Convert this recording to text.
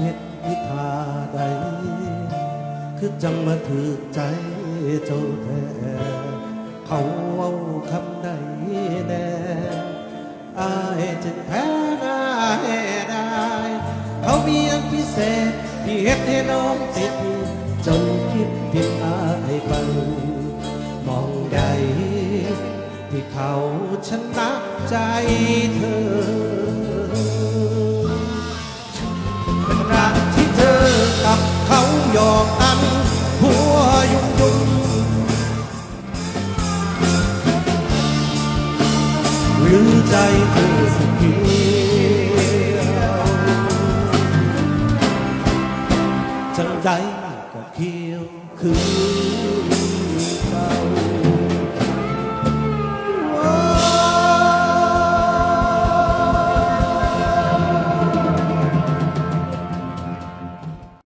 เฮ็ดวิธาใด คือจังมาถือใจเจ้าแท้เขาเอาคำใดแน่อายจึงแพ้ได้ได้ เขามีอันพิเศษที่เฮ็ดให้น้องติดจนคิดผิดอายไปมองใดที่เขาชนะใจเธอ อกอันหัวยุ่งยุ่งหรือใจเธอสุขีจังใดก็เคียวคือ